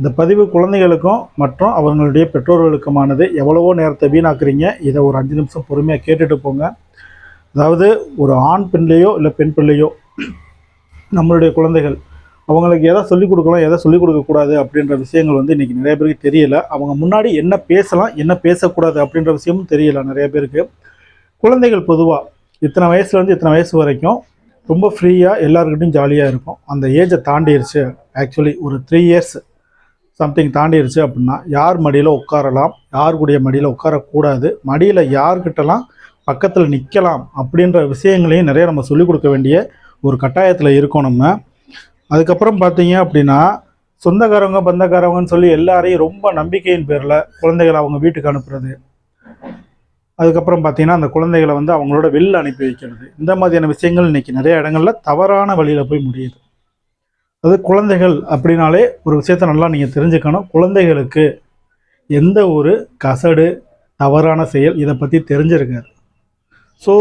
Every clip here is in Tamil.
இந்த பதிவு குழந்தைகளுக்கும் மற்றும் அவங்களுடைய பெற்றோர்களுக்குமானது எவ்வளவோ நேரத்தை வீணாக்குறீங்க. இதை ஒரு அஞ்சு நிமிஷம் பொறுமையாக கேட்டுட்டு போங்க. அதாவது ஒரு ஆண் பெண்லேயோ இல்லை பெண் பிள்ளையோ நம்மளுடைய குழந்தைகள் அவங்களுக்கு எதை சொல்லிக் கொடுக்கலாம் எதை சொல்லிக் கொடுக்கக்கூடாது அப்படின்ற விஷயங்கள் வந்து இன்றைக்கி நிறைய பேருக்கு தெரியல. அவங்க முன்னாடி என்ன பேசலாம் என்ன பேசக்கூடாது அப்படின்ற விஷயமும் தெரியல நிறைய பேருக்கு. குழந்தைகள் பொதுவாக இத்தனை வயசுலேருந்து இத்தனை வயசு வரைக்கும் ரொம்ப ஃப்ரீயாக எல்லாருக்கிட்டையும் ஜாலியாக இருக்கும். அந்த ஏஜை தாண்டிடுச்சு ஆக்சுவலி ஒரு த்ரீ இயர்ஸ் சம்திங் தாண்டிடுச்சு அப்படின்னா யார் மடியில் உட்காரலாம் யார் கூடிய மடியில் உட்காரக்கூடாது மடியில் யார்கிட்டலாம் பக்கத்தில் நிற்கலாம் அப்படின்ற விஷயங்களையும் நிறைய நம்ம சொல்லிக் கொடுக்க வேண்டிய ஒரு கட்டாயத்தில் இருக்கோம் நம்ம. அதுக்கப்புறம் பார்த்தீங்க அப்படின்னா சொந்தக்காரவங்க பந்தக்காரவங்கன்னு சொல்லி எல்லாரையும் ரொம்ப நம்பிக்கையின் பேரில் குழந்தைகளை அவங்க வீட்டுக்கு அனுப்புறது. அதுக்கப்புறம் பார்த்தீங்கன்னா அந்த குழந்தைகளை வந்து அவங்களோட வெளில அனுப்பி வைக்கிறது. இந்த மாதிரியான விஷயங்கள் இன்றைக்கி நிறைய இடங்களில் தவறான வழியில் போய் முடியுது. அது குழந்தைகள் அப்படின்னாலே ஒரு விஷயத்த நல்லா நீங்கள் தெரிஞ்சுக்கணும். குழந்தைகளுக்கு எந்த ஒரு கசடு தவறான செயல் இதை பற்றி தெரிஞ்சிருக்காரு ஸோ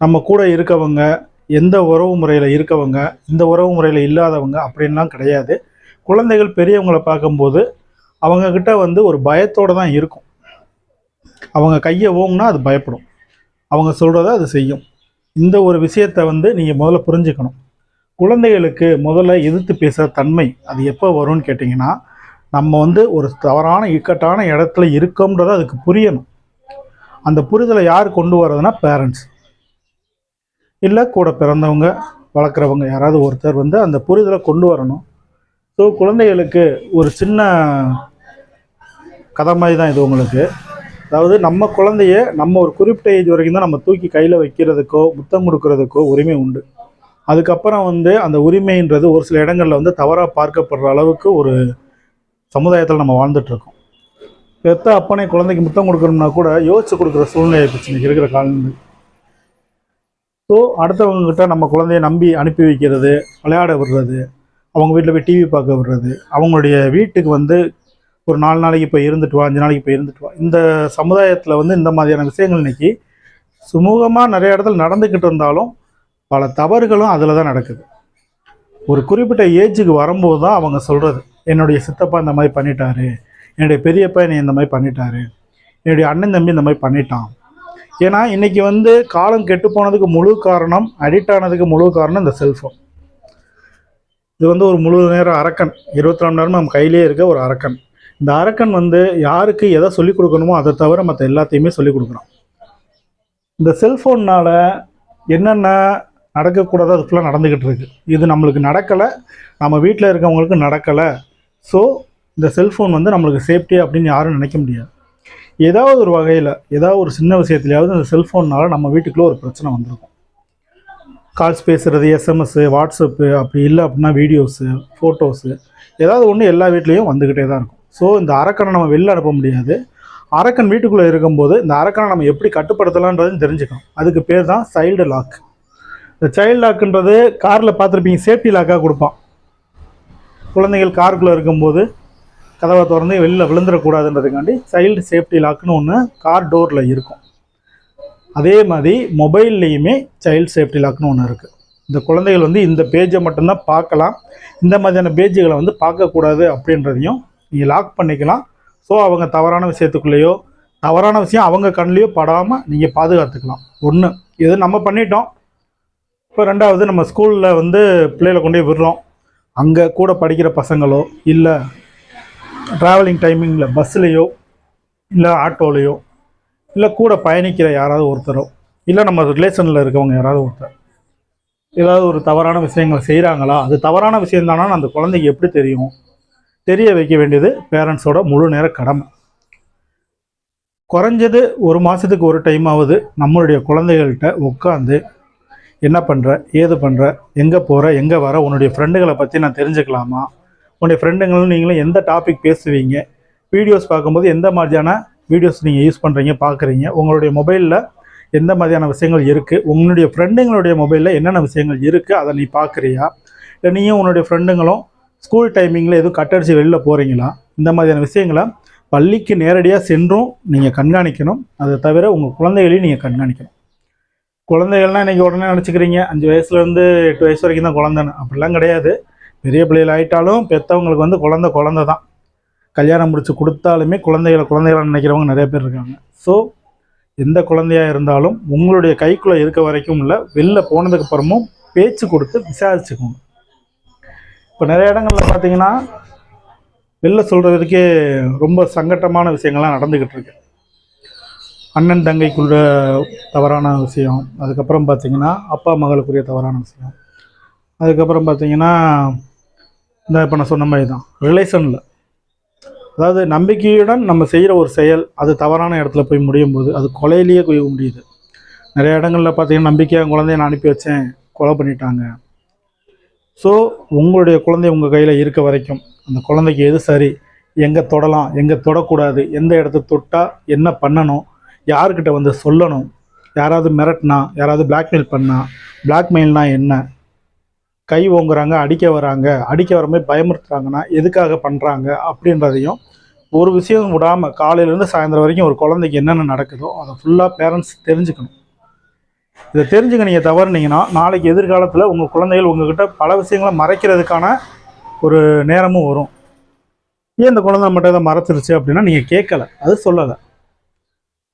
நம்ம கூட இருக்கவங்க எந்த உறவு முறையில் இருக்கவங்க இந்த உறவு முறையில் இல்லாதவங்க அப்படின்லாம் கிடையாது. குழந்தைகள் பெரியவங்களை பார்க்கும்போது அவங்கக்கிட்ட வந்து ஒரு பயத்தோடு தான் இருக்கும். அவங்க கையை ஓங்கினா அது பயப்படும். அவங்க சொல்கிறத அது செய்யும். இந்த ஒரு விஷயத்தை வந்து நீங்கள் முதல்ல புரிஞ்சுக்கணும். குழந்தைகளுக்கு முதல்ல எதிர்த்து பேசுகிற தன்மை அது எப்போ வரும்னு கேட்டிங்கன்னா நம்ம வந்து ஒரு தவறான இக்கட்டான இடத்துல இருக்கோம்ன்றதை அதுக்கு புரியணும். அந்த புரிதலை யார் கொண்டு வர்றதுன்னா பேரண்ட்ஸ் இல்லை கூட பிறந்தவங்க வளர்க்குறவங்க யாராவது ஒருத்தர் வந்து அந்த புரிதலை கொண்டு வரணும். ஸோ குழந்தைகளுக்கு ஒரு சின்ன கதை மாதிரி தான் இது உங்களுக்கு. அதாவது நம்ம குழந்தைய நம்ம ஒரு குறிப்பிட்ட ஏஜ் வரைக்கும் தான் நம்ம தூக்கி கையில் வைக்கிறதுக்கோ முத்தம் கொடுக்கறதுக்கோ உரிமை உண்டு. அதுக்கப்புறம் வந்து அந்த உரிமைன்றது ஒரு சில இடங்களில் வந்து தவறாக பார்க்கப்படுற அளவுக்கு ஒரு சமுதாயத்தில் நம்ம வாழ்ந்துட்டு இருக்கோம் பெத்த அப்பனே குழந்தைக்கு முத்தம் கொடுக்கணும்னா கூட யோசிச்சு கொடுக்குற சூழ்நிலை பிரச்சனை இருக்கிற காலங்கள். ஸோ அடுத்தவங்ககிட்ட நம்ம குழந்தைய நம்பி அனுப்பி வைக்கிறது விளையாட விடுறது அவங்க வீட்டில் போய் டிவி பார்க்க விடுறது அவங்களுடைய வீட்டுக்கு வந்து ஒரு நாலு நாளைக்கு போய் இருந்துட்டு வா அஞ்சு நாளைக்கு போய் இருந்துட்டு வா. இந்த சமுதாயத்தில் வந்து இந்த மாதிரியான விஷயங்கள் இன்றைக்கி சுமூகமாக நிறைய இடத்துல நடந்துக்கிட்டு இருந்தாலும் பல தவறுகளும் அதில் தான் நடக்குது. ஒரு குறிப்பிட்ட ஏஜுக்கு வரும்போது தான் அவங்க சொல்கிறது என்னுடைய சித்தப்பா இந்த மாதிரி பண்ணிட்டாரு என்னுடைய பெரியப்பா என்னை இந்த மாதிரி பண்ணிட்டாரு என்னுடைய அண்ணன் தம்பி இந்த மாதிரி பண்ணிட்டான். ஏன்னா இன்றைக்கி வந்து காலம் கெட்டு போனதுக்கு முழு காரணம் அடிக்ட் ஆனதுக்கு முழு காரணம் இந்த செல்ஃபோன் இது வந்து ஒரு முழு நேரம் அரக்கன் இருபத்தி நாலு நேரம் நம்ம கையிலேயே இருக்க ஒரு அரக்கன். இந்த அரக்கன் வந்து யாருக்கு எதை சொல்லிக் கொடுக்கணுமோ அதை தவிர மற்ற எல்லாத்தையுமே சொல்லிக் கொடுக்குறான். இந்த செல்ஃபோன்னால் என்னென்ன நடக்கக்கூடாது அது ஃபுல்லாக நடந்துக்கிட்டு இருக்குது இது நம்மளுக்கு நடக்கலை நம்ம வீட்டில் இருக்கவங்களுக்கு நடக்கலை. ஸோ இந்த செல்ஃபோன் வந்து நம்மளுக்கு சேஃப்டி அப்படின்னு யாரும் நினைக்க முடியாது. ஏதாவது ஒரு வகையில் ஏதாவது ஒரு சின்ன விஷயத்துலையாவது இந்த செல்ஃபோன்னால் நம்ம வீட்டுக்குள்ளே ஒரு பிரச்சனை வந்திருக்கும். கால்ஸ் பேசுகிறது எஸ்எம்எஸ்ஸு வாட்ஸ்அப்பு அப்படி இல்லை அப்படின்னா வீடியோஸு ஃபோட்டோஸு ஏதாவது ஒன்று எல்லா வீட்லேயும் வந்துக்கிட்டே தான் இருக்கும். ஸோ இந்த அரக்கனை நம்ம வெளில அனுப்ப முடியாது. அரக்கன் வீட்டுக்குள்ளே இருக்கும்போது இந்த அரக்கனை நம்ம எப்படி கட்டுப்படுத்தலான்றதுன்னு தெரிஞ்சுக்கணும். அதுக்கு பேர் தான் சைல்டு லாக் இந்த சைல்டு லாக்குன்றது காரில் பார்த்துருப்பீங்க சேஃப்டி லாக்காக கொடுப்பான். குழந்தைகள் காருக்குள்ளே இருக்கும்போது கதவை திறந்து வெளியில் விழுந்துடக்கூடாதுன்றதுக்காண்டி சைல்டு சேஃப்டி லாக்குன்னு ஒன்று கார் டோரில் இருக்கும். அதே மாதிரி மொபைல்லையுமே சைல்டு சேஃப்டி லாக்னு ஒன்று இருக்குது இந்த குழந்தைகள் வந்து இந்த பேஜை மட்டும்தான் பார்க்கலாம். இந்த மாதிரியான பேஜுகளை வந்து பார்க்கக்கூடாது அப்படின்றதையும் நீங்கள் லாக் பண்ணிக்கலாம். ஸோ அவங்க தவறான விஷயத்துக்குள்ளேயோ தவறான விஷயம் அவங்க கண்ணிலையோ படாமல் நீங்கள் பாதுகாத்துக்கலாம். ஒன்று இது நம்ம பண்ணிட்டோம். இப்போ ரெண்டாவது நம்ம ஸ்கூலில் வந்து பிள்ளைகளை கொண்டு போய் விடுறோம். அங்கே கூட படிக்கிற பசங்களோ இல்லை ட்ராவலிங் டைமிங்கில் பஸ்லேயோ இல்லை ஆட்டோலேயோ இல்லை கூட பயணிக்கிற யாராவது ஒருத்தரோ இல்லை நம்ம ரிலேஷனில் இருக்கவங்க யாராவது ஒருத்தர் ஏதாவது ஒரு தவறான விஷயங்களை செய்கிறாங்களா அது தவறான விஷயம்தானா? அந்த குழந்தைக்கு எப்படி தெரியும்? தெரிய வைக்க வேண்டியது பேரண்ட்ஸோட முழு நேர கடமை. குறைஞ்சது ஒரு மாதத்துக்கு ஒரு டைமாவது நம்மளுடைய குழந்தைகள்கிட்ட உட்காந்து என்ன பண்ணுற ஏது பண்ணுற எங்கே போகிற எங்கே வர? உன்னுடைய ஃப்ரெண்டுகளை பற்றி நான் தெரிஞ்சுக்கலாமா? உன்னுடைய ஃப்ரெண்டுங்களும் நீங்களும் எந்த டாபிக் பேசுவீங்க? வீடியோஸ் பார்க்கும்போது எந்த மாதிரியான வீடியோஸ் நீங்கள் யூஸ் பண்ணுறீங்க பார்க்குறீங்க? உங்களுடைய மொபைலில் எந்த மாதிரியான விஷயங்கள் இருக்குது உன்னுடைய ஃப்ரெண்டுங்களுடைய மொபைலில் என்னென்ன விஷயங்கள் இருக்குது அதை நீ பார்க்குறியா? இல்லை நீயும் உன்னுடைய ஃப்ரெண்டுங்களும் ஸ்கூல் டைமிங்கில் எதுவும் கட்டடிச்சு வெளியில் போகிறீங்களா இந்த மாதிரியான விஷயங்களை பள்ளிக்கு நேரடியாக சென்றும் நீங்கள் கண்காணிக்கணும். அதை தவிர உங்கள் குழந்தைகளையும் நீங்கள் கண்காணிக்கணும். குழந்தைகள்லாம் இன்றைக்கி உடனே நினச்சிக்கிறீங்க. அஞ்சு வயசுலேருந்து எட்டு வயசு வரைக்கும் தான் குழந்தைன்னு. அப்படிலாம் கிடையாது. பெரிய பிள்ளைகள் ஆயிட்டாலும் பெற்றவங்களுக்கு வந்து குழந்தை குழந்தை தான் கல்யாணம் முடித்து கொடுத்தாலுமே குழந்தைகளை குழந்தைகளை நினைக்கிறவங்க நிறைய பேர் இருக்காங்க. ஸோ எந்த குழந்தையாக இருந்தாலும் உங்களுடைய கைக்குள்ளே இருக்க வரைக்கும் இல்லை வெளில போனதுக்கு அப்புறமும் பேச்சு கொடுத்து விசாரிச்சுக்கோங்க. இப்போ நிறைய இடங்களில் பார்த்தீங்கன்னா வெளில சொல்கிறதுக்கே ரொம்ப சங்கட்டமான விஷயங்கள்லாம் நடந்துக்கிட்டு இருக்கு. அண்ணன் தங்கைக்குள்ள தவறான விஷயம். அதுக்கப்புறம் பார்த்தீங்கன்னா அப்பா மகளுக்குரிய தவறான விஷயம். அதுக்கப்புறம் பார்த்தீங்கன்னா இந்த இப்போ நான் சொன்ன மாதிரி தான் ரிலேஷனில் அதாவது நம்பிக்கையுடன் நம்ம செய்கிற ஒரு செயல் அது தவறான இடத்துல போய் முடியும் போது அது கொலையிலேயே போய் முடியுது. நிறைய இடங்களில் பார்த்தீங்கன்னா நம்பிக்கையாக குழந்தைய நான் அனுப்பி வச்சேன் கொலை பண்ணிட்டாங்க. ஸோ உங்களுடைய குழந்தை உங்கள் கையில் இருக்க வரைக்கும் அந்த குழந்தைக்கு எது சரி எங்கே தொடலாம் எங்கே தொடக்கூடாது எந்த இடத்த தொட்டால் என்ன பண்ணணும் யார்கிட்ட வந்து சொல்லணும்? யாராவது மிரட்டினா யாராவது பிளாக்மெயில் பண்ணா பிளாக்மெயில்னா என்ன? கை ஓங்குறாங்க அடிக்க வராங்க அடிக்க வரமே பயமுறுத்துறாங்கன்னா எதுக்காக பண்ணுறாங்க அப்படின்றதையும் ஒரு விஷயம் விடாமல் காலையிலேருந்து சாயந்தரம் வரைக்கும் ஒரு குழந்தைக்கு என்னென்ன நடக்குதோ அதை ஃபுல்லாக பேரண்ட்ஸ் தெரிஞ்சுக்கணும். இதை தெரிஞ்சுக்க நீங்கள் தவறுனீங்கன்னா நாளைக்கு எதிர்காலத்தில் உங்கள் குழந்தைகள் உங்ககிட்ட பல விஷயங்களை மறைக்கிறதுக்கான ஒரு நேரமும் வரும். ஏன் இந்த குழந்தை மட்டும் இதை மறைச்சிருச்சு அப்படின்னா நீங்கள் கேட்கலை. அது சொல்லலை.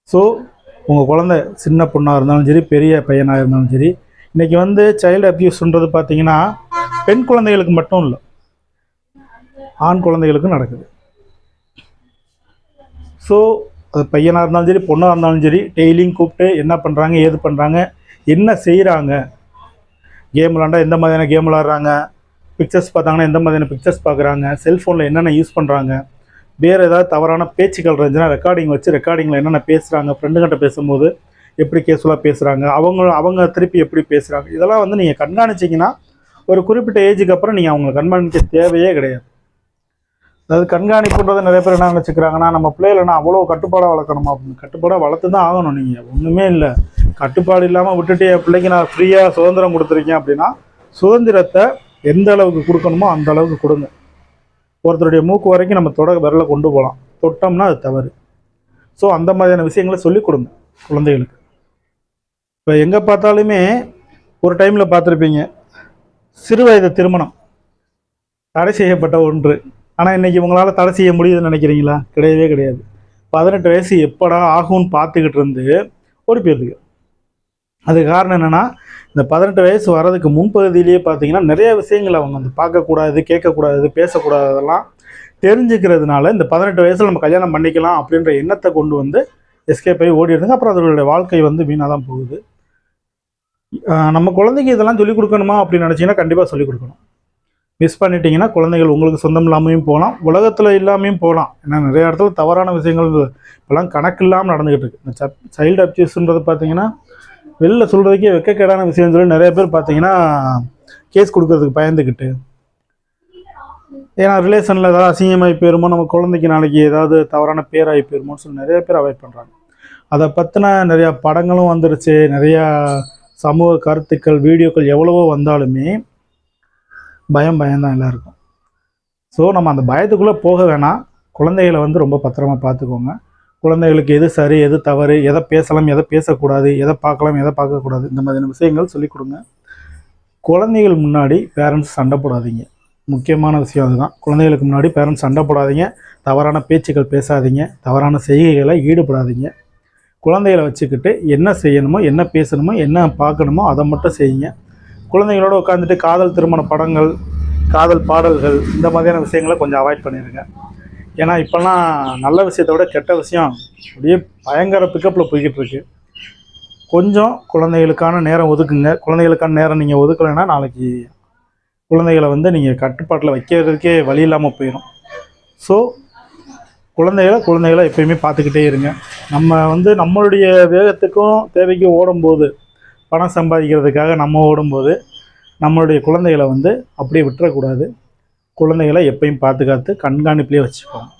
ஸோ உங்கள் குழந்தை சின்ன பொண்ணாக இருந்தாலும் சரி பெரிய பையனாக இருந்தாலும் சரி இன்றைக்கி வந்து சைல்டு அப்யூஸ்ன்றது பார்த்தீங்கன்னா பெண் குழந்தைகளுக்கு மட்டும் இல்லை. ஆண் குழந்தைகளுக்கும் நடக்குது. ஸோ அது பையனாக இருந்தாலும் சரி பொண்ணாக இருந்தாலும் சரி டெய்லியும் கூப்பிட்டு என்ன பண்ணுறாங்க ஏது பண்ணுறாங்க என்ன செய்கிறாங்க கேம் விளாண்டா எந்த மாதிரியான கேம் விளாட்றாங்க பிக்சர்ஸ் பார்த்தாங்கன்னா எந்த மாதிரியான பிக்சர்ஸ் பார்க்குறாங்க செல்ஃபோனில் என்னென்ன யூஸ் பண்ணுறாங்க வேறு ஏதாவது தவறான பேச்சுக்கள் இருந்துச்சுன்னா ரெக்கார்டிங் வச்சு ரெக்கார்டிங்கில் என்னென்ன பேசுகிறாங்க ஃப்ரெண்டுங்கிட்ட பேசும்போது எப்படி கேஷுவலாக பேசுகிறாங்க அவங்க அவங்க திருப்பி எப்படி பேசுகிறாங்க இதெல்லாம் வந்து நீங்கள் கண்காணிச்சிங்கன்னா ஒரு குறிப்பிட்ட ஏஜுக்கு அப்புறம் நீங்கள் அவங்களை கண்காணிக்க தேவையே கிடையாது. அதாவது கண்காணிப்புன்றது நிறைய பேர் என்ன நினச்சிக்கிறாங்கன்னா நம்ம பிள்ளைகளை அவ்வளோ கட்டுப்பாடாக வளர்க்கணுமா? அப்படின்னு கட்டுப்பாடாக வளர்த்து தான் ஆகணும் நீங்கள் ஒன்றுமே இல்லை. கட்டுப்பாடு இல்லாமல் விட்டுட்டு என் பிள்ளைக்கு நான் ஃப்ரீயாக சுதந்திரம் கொடுத்துருக்கேன் அப்படின்னா சுதந்திரத்தை எந்த அளவுக்கு கொடுக்கணுமோ அந்த அளவுக்கு கொடுங்க. ஒருத்தருடைய மூக்கு வரைக்கும் நம்ம தொட விரலை கொண்டு போகலாம். தொட்டோம்னா அது தவறு. ஸோ அந்த மாதிரியான விஷயங்களை சொல்லிக் கொடுங்க குழந்தைகளுக்கு. இப்போ எங்கே பார்த்தாலுமே ஒரு டைமில் பார்த்துருப்பீங்க சிறு வயது திருமணம். தடை செய்யப்பட்ட ஒன்று. ஆனால் இன்றைக்கி உங்களால் தடை செய்ய முடியுதுன்னு நினைக்கிறீங்களா? கிடையவே கிடையாது. பதினெட்டு வயசு எப்படா ஆகும்னு பார்த்துக்கிட்டு இருந்து ஓடி போயிருதுங்க அதுக்கு காரணம் என்னென்னா இந்த பதினெட்டு வயசு வர்றதுக்கு முன்பகுதியிலேயே பார்த்தீங்கன்னா நிறைய விஷயங்கள் அவங்க வந்து பார்க்கக்கூடாது கேட்கக்கூடாது பேசக்கூடாததெல்லாம் தெரிஞ்சுக்கிறதுனால இந்த பதினெட்டு வயசில் நம்ம கல்யாணம் பண்ணிக்கலாம் அப்படின்ற எண்ணத்தை கொண்டு வந்து எஸ்கேப் ஆகி ஓடிடுதுங்க அப்புறம் அதனுடைய வாழ்க்கை வந்து வீணாக தான் போகுது நம்ம குழந்தைக்கு இதெல்லாம் சொல்லிக் கொடுக்கணுமா அப்படின்னு நினச்சிங்கன்னா கண்டிப்பாக சொல்லிக் கொடுக்கணும். மிஸ் பண்ணிட்டீங்கன்னா குழந்தைகள் உங்களுக்கு சொந்தம் இல்லாமையும் போகலாம் உலகத்தில் இல்லாமையும் போகலாம். ஏன்னா நிறைய இடத்துல தவறான விஷயங்கள் இப்போலாம் கணக்கு இல்லாமல் நடந்துக்கிட்டு இருக்கு. இந்த சைல்டு அப்யூஸ்ன்றது பார்த்தீங்கன்னா வெளில சொல்கிறதுக்கே வெக்கக்கேடான விஷயம்னு சொல்லி நிறைய பேர் பார்த்தீங்கன்னா கேஸ் கொடுக்கறதுக்கு பயந்துக்கிட்டு. ஏன்னா ரிலேஷனில் ஏதாவது அசிங்கமாகி போயிருமோ நம்ம குழந்தைக்கு நாளைக்கு ஏதாவது தவறான பேராகி போயிருமோன்னு சொல்லி நிறைய பேர் அவாய்ட் பண்ணுறாங்க அதை பற்றின நிறையா படங்களும் வந்துருச்சு. நிறையா சமூக கருத்துக்கள் வீடியோக்கள் எவ்வளவோ வந்தாலுமே பயம் பயம்தான் எல்லாருக்கும். ஸோ நம்ம அந்த பயத்துக்குள்ளே போக வேணாம். குழந்தைகளை வந்து ரொம்ப பத்திரமா பார்த்துக்கோங்க. குழந்தைகளுக்கு எது சரி எது தவறு எதை பேசலாம் எதை பேசக்கூடாது எதை பார்க்கலாம் எதை பார்க்கக்கூடாது இந்த மாதிரியான விஷயங்கள் சொல்லிக் கொடுங்க. குழந்தைகள் முன்னாடி பேரண்ட்ஸ் சண்டை போடாதீங்க. முக்கியமான விஷயம் அதுதான். குழந்தைகளுக்கு முன்னாடி பேரண்ட்ஸ் சண்டை போடாதீங்க. தவறான பேச்சுக்கள் பேசாதீங்க. தவறான செய்கைகளை ஈடுபடாதீங்க. குழந்தைகளை வச்சுக்கிட்டு என்ன செய்யணுமோ என்ன பேசணுமோ என்ன பார்க்கணுமோ அதை மட்டும் செய்யுங்க. குழந்தைங்களோட உட்காந்துட்டு காதல் திருமண படங்கள் காதல் பாடல்கள் இந்த மாதிரியான விஷயங்களை கொஞ்சம் அவாய்ட் பண்ணிடுங்க ஏன்னா இப்போல்லாம் நல்ல விஷயத்தை விட கெட்ட விஷயம் அப்படியே பயங்கர பிக்கப்பில் போய்கிட்டு இருக்கு. கொஞ்சம் குழந்தைகளுக்கான நேரம் ஒதுக்குங்க. குழந்தைகளுக்கான நேரம் நீங்கள் ஒதுக்கலைன்னா நாளைக்கு குழந்தைகளை வந்து நீங்கள் கட்டுப்பாட்டில் வைக்கிறதுக்கே வழி இல்லாமல் போயிடும் ஸோ குழந்தைகளை குழந்தைகளை எப்பயுமே பார்த்துக்கிட்டே இருங்க. நம்ம வந்து நம்மளுடைய வேகத்துக்கும் தேவைக்கும் ஓடும்போது பணம் சம்பாதிக்கிறதுக்காக நம்ம ஓடும்போது நம்மளுடைய குழந்தைகளை வந்து அப்படியே விட்டுறக்கூடாது. குழந்தைகளை எப்பயும் பாதுகாத்து கண்காணிப்புலேயே வச்சுக்கோங்க